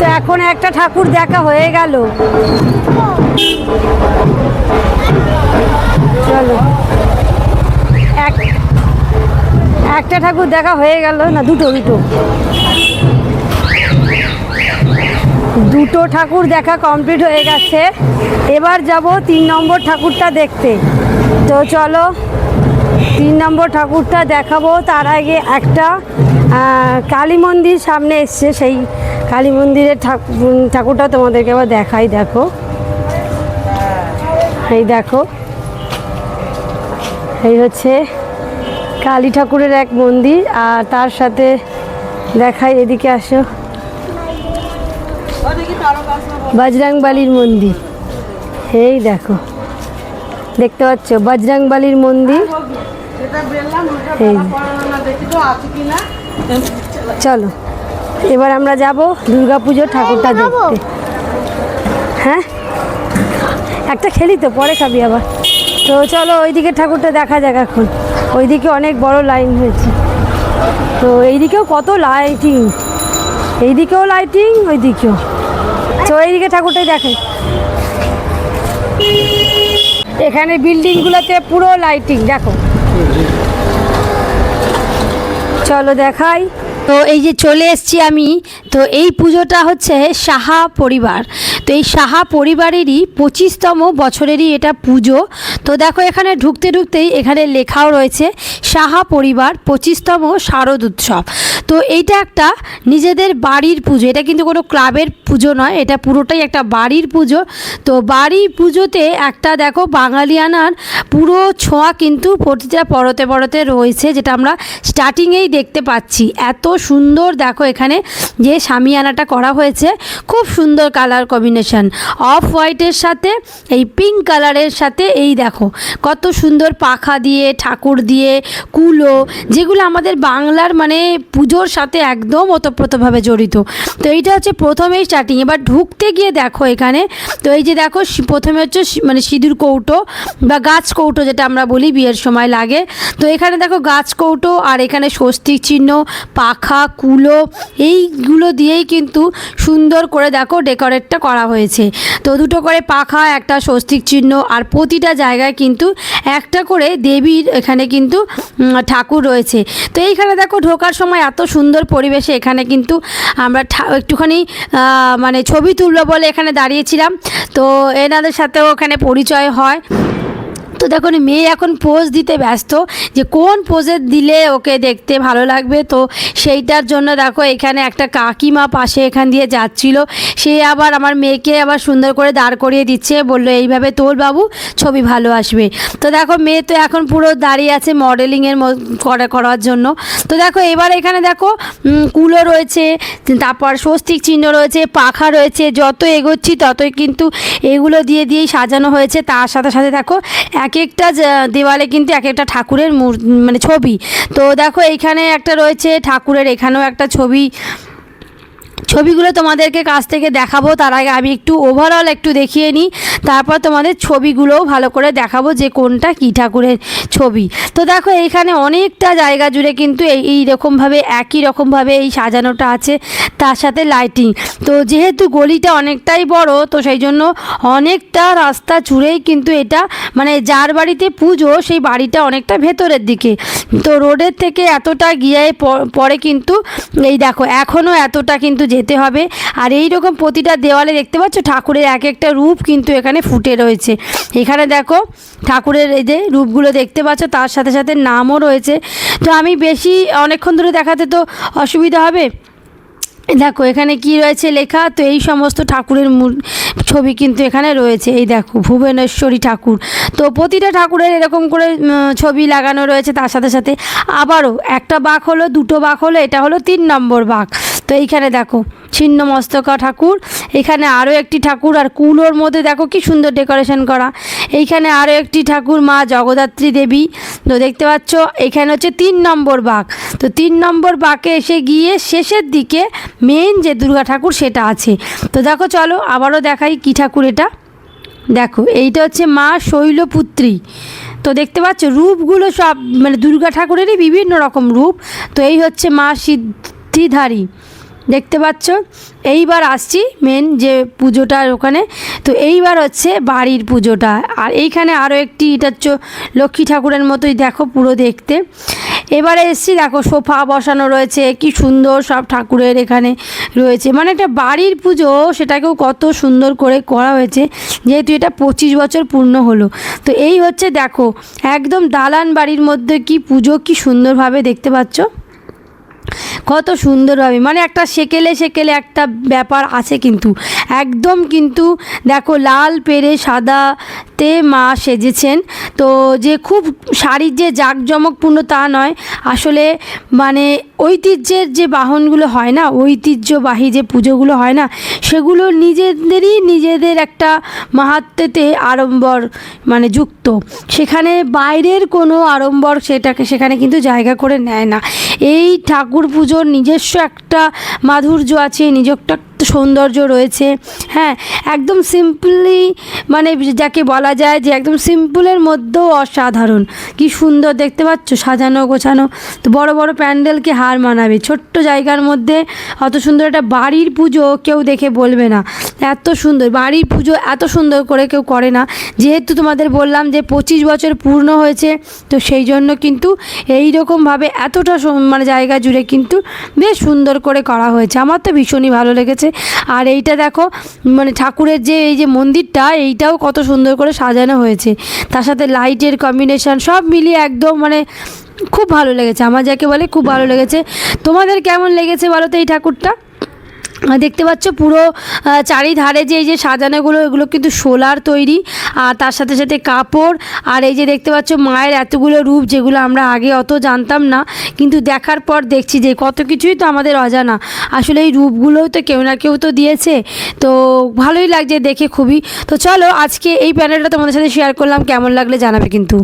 তো এখন একটা ঠাকুর দেখা হয়ে গেল। চলো। এক, একটা ঠাকুর দেখা হয়ে গেল না, দুটো দুটো। দুটো ঠাকুর দেখা কমপ্লিট হয়ে গেছে। এবার যাব তিন নম্বর ঠাকুরটা দেখতে। তো চলো। তিন নম্বর ঠাকুরটা দেখাবো। তার আগে একটা কালী মন্দির সামনে এসছে। সেই কালী মন্দিরের ঠাকুর ঠাকুরটা তোমাদেরকে আবার দেখাই, দেখো। এই দেখো। এই হচ্ছে কালী ঠাকুরের এক মন্দির। আর তার সাথে দেখাই, এদিকে আসো। বজরংবালির মন্দির। এই দেখো। দেখতে পাচ্ছ? বজরংবালির মন্দির। এই। চলো এবার আমরা যাব দুর্গাপুজোর ঠাকুরটা দেখতে। হ্যাঁ? একটা খেলি তো পরে খাবি আবার। তো চলো ওইদিকে ঠাকুরটা দেখা যাক এখন। ওইদিকে অনেক বড় লাইন হয়েছে। তো এইদিকেও কত লাইটিং এইদিকেও লাইটিং ওইদিকেও। তো এইদিকে ঠাকুরটাই দেখে। এখানে বিল্ডিংগুলোতে পুরো লাইটিং দেখো। চলো দেখাই। তো এই যে চলে এসছি আমি। তো এই পুজোটা হচ্ছে সাহা পরিবার। তো এই সাহা পরিবারেরই পঁচিশতম বছরেরই এটা পুজো। তো দেখো এখানে ঢুকতে ঢুকতেই এখানে লেখাও রয়েছে, সাহা পরিবার পঁচিশতম শারদ উৎসব। তো এইটা একটা নিজেদের বাড়ির পুজো, এটা কিন্তু কোনো ক্লাবের পুজো নয়, এটা পুরোটাই একটা বাড়ির পুজো। তো বাড়ির পুজোতে একটা দেখো বাঙালিয়ানার পুরো ছোঁয়া কিন্তু প্রতিটা পরতে পরতে রয়েছে, যেটা আমরা স্টার্টিংয়েই দেখতে পাচ্ছি। এত সুন্দর দেখো এখানে যে সামিয়ানাটা করা হয়েছে, খুব সুন্দর কালার কম্বিনেশন অফ হোয়াইটের সাথে, এই পিঙ্ক কালারের সাথে, এই দেখো, কত সুন্দর পাখা দিয়ে, ঠাকুর দিয়ে, কুলো, যেগুলো আমাদের বাংলার মানে পুজোর সাথে একদম ওতপ্রোতভাবে জড়িত। তো এইটা হচ্ছে প্রথমেই স্টার্টিং এবার ঢুকতে গিয়ে দেখো এখানে, তো এই যে দেখো প্রথমে হচ্ছে মানে সিঁদুর কৌটো বা গাছ কৌটো যেটা আমরা বলি, বিয়ের সময় লাগে। তো এখানে দেখো গাছ কৌটো আর এখানে স্বস্তিক চিহ্ন, পাখা, কুলো, এইগুলো দিয়েই কিন্তু সুন্দর করে দেখো ডেকোরেটটা করা হয়েছে। তো দুটো করে পাখা, একটা স্বস্তিক চিহ্ন আর প্রতিটা জায়গায় কিন্তু একটা করে দেবীর এখানে কিন্তু ঠাকুর রয়েছে। তো এইখানে দেখো ঢোকার সময় এত সুন্দর পরিবেশে এখানে কিন্তু আমরা একটুখানি মানে ছবি তুলবো বলে এখানে দাঁড়িয়েছিলাম। তো এনাদের সাথেও এখানে পরিচয় হয়। তো দেখুন মেয়ে এখন পোজ দিতে ব্যস্ত, যে কোন পোজে দিলে ওকে দেখতে ভালো লাগবে? তো সেইটার জন্য দেখো এখানে একটা কাকিমা পাশে এখান দিয়ে যাচ্ছিল। সে আবার আমার মেয়েকে আবার সুন্দর করে দাঁড় করিয়ে দিচ্ছে, বলল, এইভাবে তোর বাবু ছবি ভালো আসবে। তো দেখো মেয়ে তো এখন পুরো দাঁড়িয়ে আছে মডেলিংয়ের করা করার জন্য। তো দেখো এবার এখানে দেখো কুলো রয়েছে, তারপর স্বস্তিক চিহ্ন রয়েছে, পাখা রয়েছে, যত এগোচ্ছি ততই কিন্তু এগুলো দিয়ে দিয়েই সাজানো হয়েছে। তার সাথে সাথে দেখো এক একটা দেওয়ালে কিন্তু এক একটা ঠাকুরের মানে ছবি। তো দেখো এইখানে একটা রয়েছে ঠাকুরের, এখানেও একটা ছবি। ছবিগুলো তোমাদেরকে কাছ থেকে দেখাবো, তার আগে আমি একটু ওভারঅল একটু দেখিয়ে নিই। তারপর তোমাদের ছবিগুলোও ভালো করে দেখাবো যে কোনটা কী ঠাকুরের ছবি। তো দেখো, এইখানে অনেকটা জায়গা জুড়ে কিন্তু এই এই রকমভাবে, একই রকমভাবে এই সাজানোটা আছে, তার সাথে লাইটিং তো যেহেতু গলিটা অনেকটাই বড়, তো সেই জন্য অনেকটা রাস্তা জুড়েই কিন্তু এটা মানে যার বাড়িতে পুজো, সেই বাড়িটা অনেকটা ভেতরের দিকে। তো রোডের থেকে এতটা গিয়ে পরে কিন্তু, এই দেখো, এখনও এতটা কিন্তু যেতে হবে। আর এই রকম প্রতিটা দেওয়ালে দেখতে পাচ্ছ, ঠাকুরের এক একটা রূপ কিন্তু এখানে ফুটে রয়েছে। এখানে দেখো, ঠাকুরের এই যে রূপগুলো দেখতে পাচ্ছ, তার সাথে সাথে নামও রয়েছে। তো আমি বেশি অনেকক্ষণ ধরে দেখাতে তো অসুবিধা হবে। দেখো, এখানে কি রয়েছে লেখা, তো এই সমস্ত ঠাকুরের ছবি কিন্তু এখানে রয়েছে। এই দেখো, ভুবনেশ্বরী ঠাকুর। তো প্রতিটা ঠাকুরের এরকম করে ছবি লাগানো রয়েছে তার সাথে সাথে। আবারও একটা বাঘ হলো, দুটো বাঘ হলো, এটা হলো তিন নম্বর বাঘ। তো এইখানে দেখো ছিন্ন মস্তকা ঠাকুর। এখানে আরও একটি ঠাকুর, আর কুলোর মধ্যে দেখো কি সুন্দর ডেকোরেশন করা। এইখানে আরও একটি ঠাকুর, মা জগদ্ধাত্রী দেবী। তো দেখতে পাচ্ছ, এখানে হচ্ছে তিন নম্বর বাঘ। তো তিন নম্বর বাঁকে এসে গিয়ে শেষের দিকে মেন যে দুর্গা ঠাকুর সেটা আছে। তো দেখো চলো, আবারও দেখাই কী ঠাকুর এটা। দেখো, এইটা হচ্ছে মা শৈলপুত্রী। তো দেখতে পাচ্ছ, রূপগুলো সব মানে দুর্গা ঠাকুরেরই বিভিন্ন রকম রূপ। তো এই হচ্ছে মা সিদ্ধিধারী। দেখতে পাচ্ছ? এইবার আসছি মেন যে পুজোটার ওখানে। তো এইবার হচ্ছে বাড়ির পুজোটা। আর এইখানে আরও একটি এটা হচ্ছে লক্ষ্মী ঠাকুরের মতোই দেখো পুরো দেখতে। এবারে এসছি, দেখো সোফা বসানো রয়েছে, কি সুন্দর সব ঠাকুরের এখানে রয়েছে। মানে একটা বাড়ির পুজো, সেটাকেও কত সুন্দর করে করা হয়েছে। যেহেতু এটা পঁচিশ বছর পূর্ণ হলো। তো এই হচ্ছে, দেখো, একদম দালান বাড়ির মধ্যে কি পুজো, কি সুন্দরভাবে দেখতে পাচ্ছ? কত সুন্দরভাবে মানে একটা সেকেলে সেকেলে একটা ব্যাপার আছে কিন্তু। একদম কিন্তু দেখো লাল, পেরে, সাদাতে মা সেজেছেন। তো যে খুব শাড়ির যে জাঁকজমকপূর্ণ তা নয়, আসলে মানে ঐতিহ্যের যে বাহনগুলো হয় না, ঐতিহ্যবাহী যে পুজোগুলো হয় না, সেগুলো নিজেদেরই নিজেদের একটা মাহাত্ম্যতে আড়ম্বর মানে যুক্ত। সেখানে বাইরের কোনো আড়ম্বর সেটাকে সেখানে কিন্তু জায়গা করে নেয় না। এই ঠাকুর পুজোর নিজস্ব একটা মাধুর্য আছে নিজস্ব সৌন্দর্য রয়েছে। হ্যাঁ একদম সিম্পলি মানে যাকে বলা যায় যে একদম সিম্পলের মধ্যেও অসাধারণ। কি সুন্দর দেখতে পাচ্ছ, সাজানো গোছানো। তো বড় বড় প্যান্ডেলকে হার মানাবে। ছোট্ট জায়গার মধ্যে অত সুন্দর একটা বাড়ির পুজো কেউ দেখে বলবে না। এত সুন্দর, বাড়ির পুজো এত সুন্দর করে কেউ করে না। যেহেতু তোমাদের বললাম যে পঁচিশ বছর পূর্ণ হয়েছে, তো সেই জন্য কিন্তু এই রকমভাবে এতটা মানে জায়গা জুড়ে কিন্তু বেশ সুন্দর করে করা হয়েছে। আমার তো ভীষণই ভালো লেগেছে। আর এইটা দেখো মানে ঠাকুরের যে এই যে মন্দিরটা, এইটাও কত সুন্দর করে সাজানো হয়েছে। তার সাথে লাইটের কম্বিনেশন সব মিলিয়ে একদম মানে খুব ভালো লেগেছে। আমার যাকে বলে খুব ভালো লেগেছে। তোমাদের কেমন লেগেছে বলো তো এই ঠাকুরটা? দেখতে পাচ্ছ পুরো চারিধারে যে এই যে সাজানোগুলো, এগুলো কিন্তু সোলার তৈরি। আর তার সাথে সাথে কাপড়। আর এই যে দেখতে পাচ্ছ মায়ের এতগুলো রূপ, যেগুলো আমরা আগে অত জানতাম না। কিন্তু দেখার পর দেখছি যে কত কিছুই তো আমাদের অজানা। আসলে এই রূপগুলোও তো কেউ না কেউ তো দিয়েছে। তো ভালোই লাগছে দেখে খুবই। তো চলো আজকে এই প্যানেলটা তোমাদের সাথে শেয়ার করলাম। কেমন লাগলে জানাবে কিন্তু।